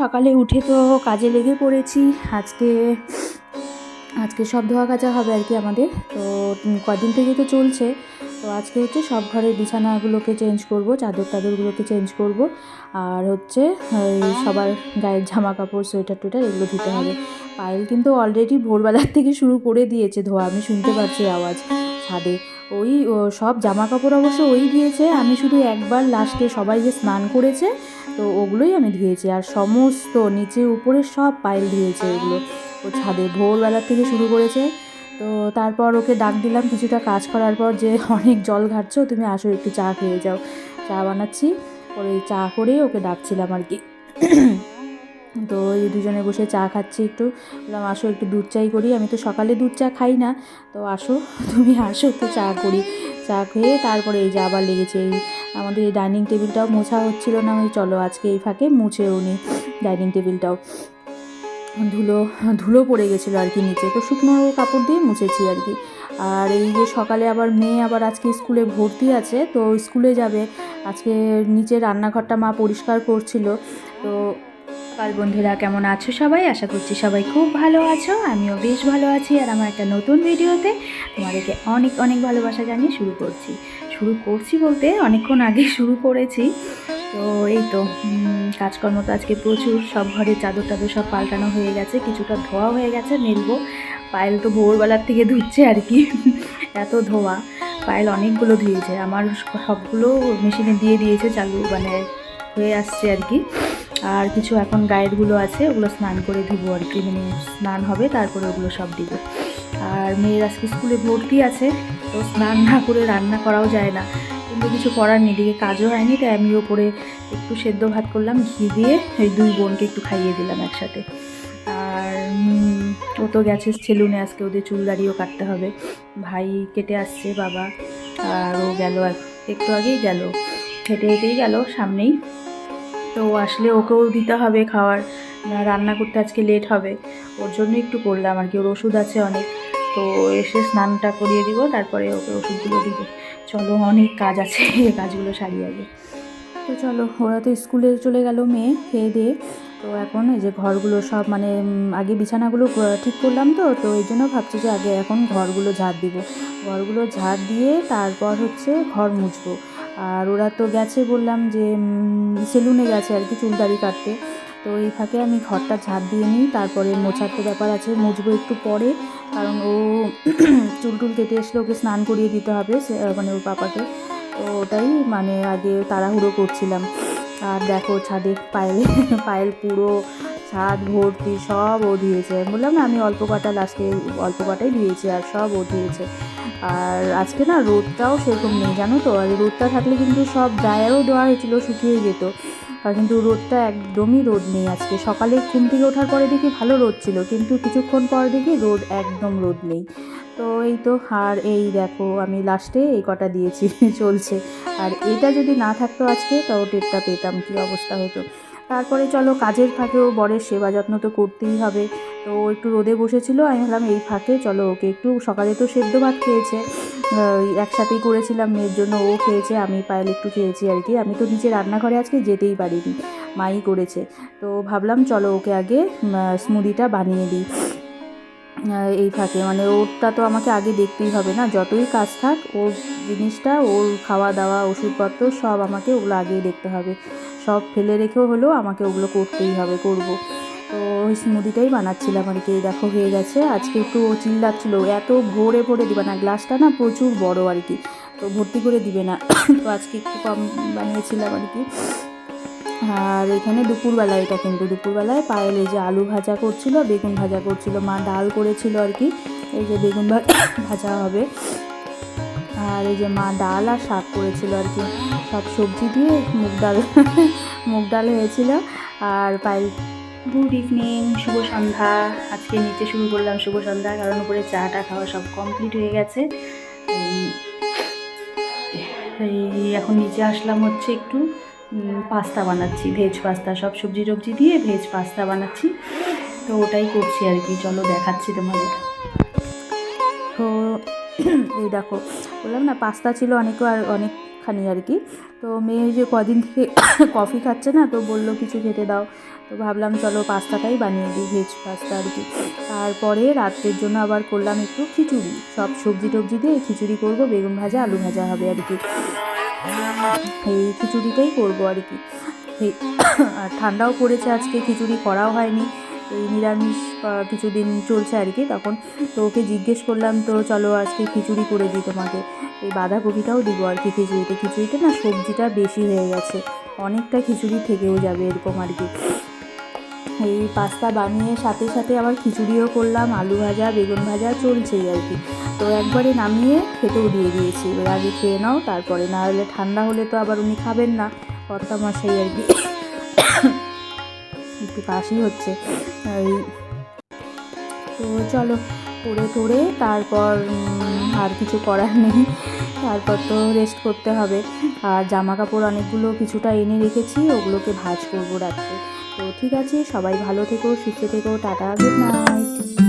সকালে উঠে তো কাজে লেগে পড়েছি। আজকে আজকে সব ধোয়া কাচা হবে আর কি আমাদের। তো কদিন থেকে তো চলছে। তো আজকে হচ্ছে সব ঘরের বিছানাগুলোকে চেঞ্জ করব, চাদর টাদরগুলোকে চেঞ্জ করব। আর হচ্ছে সবার গায়ের জামা কাপড় সোয়েটার টোয়েটার এগুলো ধুতে হবে। পায়েল কিন্তু অলরেডি ভোরবেলার থেকে শুরু করে দিয়েছে ধোয়া, আমি শুনতে পাচ্ছি আওয়াজ। ছাদে ওই সব জামা কাপড় অবশ্য ওই দিয়েছে। আমি শুধু একবার লাস্টে সবাই যে স্নান করেছে, তো ওগুলোই আমি ধুয়েছি। আর সমস্ত নিচে উপরে সব পায়েল ধুয়েছে এগুলো। ও ছাদে ভোরবেলা থেকে শুরু করেছে। তো তারপর ওকে ডাক দিলাম কিছুটা কাজ করার পর যে, অনেক জল ঘাটছো, তুমি আসো একটু চা খেয়ে যাও। চা বানাচ্ছি। ওই চা করেই ওকে ডাকছিলাম আর কি। তো এই দুজনে বসে চা খাচ্ছি একটু। বললাম, আসো, একটু দুধ চাই করি। আমি তো সকালে দুধ চা খাই না। তো আসো, তুমি আসো, একটু চা করি। চা খেয়ে তারপরে এই যে আবার লেগেছে এই আমাদের এই ডাইনিং টেবিলটাও মোছা হচ্ছিল না। আমি চলো, আজকে এই ফাঁকে মুছেও নি ডাইনিং টেবিলটাও। ধুলো ধুলো পড়ে গেছিল আর কি নিচে। তো শুকনো কাপড় দিয়ে মুছেছি আর কি। আর এই যে সকালে আবার মেয়ে আবার আজকে স্কুলে ভর্তি আছে। তো স্কুলে যাবে। আজকে নিচে রান্নাঘরটা মা পরিষ্কার করছিল। তো কাল বন্ধুরা, কেমন আছো সবাই? আশা করছি সবাই খুব ভালো আছো। আমিও বেশ ভালো আছি আর আমার একটা নতুন ভিডিওতে তোমাদেরকে অনেক অনেক ভালোবাসা জানিয়ে শুরু করছি। শুরু করছি বলতে অনেকক্ষণ আগে শুরু করেছি। তো এই তো কাজকর্ম তো আজকে প্রচুর, সব ঘরে চাদর টাদর সব পাল্টানো হয়ে গেছে, কিছুটা ধোয়া হয়ে গেছে, মেলবো। পায়েল তো ভোরবেলার থেকে ধুচ্ছে আর কি, এত ধোয়া। পায়েল অনেকগুলো ধুয়েছে, আমার সবগুলো মেশিনে দিয়ে দিয়েছে চালু মানে হয়ে আসছে আর কি। আর কিছু এখন গায়েরগুলো আছে, ওগুলো স্নান করে ধুবো আর কি মানে স্নান হবে, তারপরে ওগুলো সব দিব। আর মেয়ের আজকে স্কুলে ভর্তি আছে, তো স্নান না করে রান্না করাও যায় না। কিন্তু কিছু করার নেই দিকে কাজও হয়নি, তাই আমি ওপরে একটু সেদ্ধ ভাত করলাম, ঘি দিয়ে এই দুই বোনকে একটু খাইয়ে দিলাম একসাথে। আর ও তো গেছে সেলুনে, আজকে ওদের চুল দাড়িও কাটতে হবে। ভাই কেটে আসছে, বাবা, আর ও গেল এক- একটু আগেই গেল, হেঁটে হেঁটেই গেল, সামনেই। তো আসলে ওকেও দিতে হবে খাওয়ার রান্না করতে আজকে লেট হবে। ওর জন্য একটু করলাম আর কি। ওর ওষুধ আছে অনেক। তো এসে স্নানটা করিয়ে দিব, তারপরে ওকে ওষুধগুলো দিব। চলো, অনেক কাজ আছে কাজগুলো সারি আগে। তো চলো, ওরা তো স্কুলে চলে গেল মেয়ে, খেয়ে দিয়ে। তো এখন এই যে ঘরগুলো সব মানে আগে বিছানাগুলো ঠিক করলাম তো। তো এই জন্য ভাবছি যে আগে এখন ঘরগুলো ঝাড় দিব। ঘরগুলো ঝাড় দিয়ে তারপর হচ্ছে ঘর মুছবো। আর ওরা তো গেছে বললাম যে সেলুনে গেছে আর কি চুল দাড়ি কাটতে। তো এই ফাঁকে আমি ঘরটা ঝাড় দিয়ে নিই, তারপরে মোছার তো ব্যাপার আছে, মুছবো একটু পরে, কারণ ও চুল টুল কেটে আসলে ওকে স্নান করিয়ে দিতে হবে মানে ওর পাপাকে। তো ওটাই মানে আগে তাড়াহুড়ো করছিলাম। আর দেখো ছাদে পায়েল পায়েল পুরো ছাদ, ভর্তি, সব ও দিয়েছে। বললাম না, আমি অল্প কটা লাস্টে অল্প কটাই দিয়েছি, আর সব ও দিয়েছে। আর আজকে না রোদটাও সেরকম নেই, জানো তো? আর রোদটা থাকলে কিন্তু সব ড্রায়ারও দেওয়া হয়েছিল, শুকিয়ে যেত। আর কিন্তু রোদটা একদমই রোদ নেই আজকে। সকালে ঘুম থেকে ওঠার পরে দেখি ভালো রোদ ছিল, কিন্তু কিছুক্ষণ পর দেখি রোদ একদম রোদ নেই। তো এই তো, আর এই দেখো, আমি লাস্টে এই কটা দিয়েছি, চলছে। আর এটা যদি না থাকতো আজকে, তাও টেরটা পেতাম, কী অবস্থা হতো। তারপরে চলো, কাজের ফাঁকেও বরের সেবা যত্ন তো করতেই হবে। তো একটু রোদে বসেছিল, আমি ভাবলাম এই ফাঁকে চলো ওকে একটু, সকালে তো সেদ্ধ ভাত খেয়েছে। একসাথেই করেছিলাম, মেয়ের জন্য ও খেয়েছে, আমি পায়েল একটু খেয়েছি আর কি। আমি তো নিচে রান্নাঘরে আজকে যেতেই পারিনি, মাই করেছে। তো ভাবলাম চলো ওকে আগে স্মুদিটা বানিয়ে দিই। এই ফাঁকে মানে ওরটা তো আমাকে আগে দেখতেই হবে না, যতই কাজ থাক ওর জিনিসটা, ওর খাওয়া দাওয়া ওষুধপত্র সব আমাকে ওগুলো আগেই দেখতে হবে। সব ফেলে রেখেও হলেও আমাকে ওগুলো করতেই হবে, করব। ওই স্মুদিটাই বানাচ্ছিলাম আর কি। দেখো, হয়ে গেছে। আজকে একটু চিল্লাচ্ছিলো। এত ভরে ভরে দিবে না, গ্লাসটা না প্রচুর বড় আর কি। তো ভর্তি করে দিবে না। তো আজকে একটু কম বানিয়েছিলাম আর কি। আর এখানে দুপুরবেলা এটা কিন্তু, দুপুরবেলায় পায়েল এই যে আলু ভাজা করছিল, বেগুন ভাজা করছিল। মা ডাল করেছিল আর কি। এই যে বেগুন ভাজা হবে। আর এই যে মা ডাল আর শাক করেছিল আর কি। সব সবজি দিয়ে মুগ ডাল মুগ ডাল হয়েছিল। আর পায়েল গুড ইভিনিং শুভ সন্ধ্যা। আজকে নিচে শুরু করলাম শুভ সন্ধ্যা, কারণ উপরে চাটা খাওয়া সব কমপ্লিট হয়ে গেছে। এখন নিচে আসলাম হচ্ছে একটু পাস্তা বানাচ্ছি ভেজ পাস্তা, সব সবজি টবজি দিয়ে ভেজ পাস্তা বানাচ্ছি। তো ওটাই করছি আর কি, চলো দেখাচ্ছি তোমাদের। তো, এই দেখো, বললাম না, পাস্তা ছিল অনেক আর অনেকখানি আর কি। তো মেয়ে যে কদিন থেকে কফি খাচ্ছে না, তো বলল কিছু খেতে দাও। তো ভাবলাম চলো পাস্তাটাই বানিয়ে দিই ভেজ পাস্তা আর কি। তারপরে রাত্রের জন্য আবার করলাম একটু খিচুড়ি। সব সবজি টবজি দিয়ে খিচুড়ি করব, বেগুন ভাজা, আলু ভাজা হবে আর কি। এই খিচুড়িটাই করব আর কি। আর ঠান্ডাও পড়েছে আজকে, খিচুড়ি করাও হয়নি। এই নিরামিষ কিছুদিন চলছে আর কি তখন। তো ওকে জিজ্ঞেস করলাম, তো চলো আজকে খিচুড়ি করে দিই তোমাকে। এই বাঁধাকপিটাও দিব আর কি খিচুড়িতে। খিচুড়িতে না সবজিটা বেশি হয়ে গেছে। অনেকটা খিচুড়ি থেকেও যাবে এরকম আর কি। এই পাস্তা বানিয়ে সাথে সাথে আবার খিচুড়িও করলাম, আলু ভাজা, বেগুন ভাজা চলছেই আর কি। তো একবারে নামিয়ে খেতেও দিয়ে দিয়েছি। এবার আগে খেয়ে নাও, তারপরে না হলে ঠান্ডা হলে তো আবার উনি খাবেন না কর্তা মশাই আর কি। একটু কাশি হচ্ছে। তো চলো করে ধরে তারপর আর কিছু করার নেই। তারপর তো রেস্ট করতে হবে। আর জামা কাপড় অনেকগুলো কিছুটা এনে রেখেছি, ওগুলোকে ভাজ করব রাত্রে। তো ঠিক আছে, সবাই ভালো থেকো, সুস্থ থেকো, টাটা গুড নাইট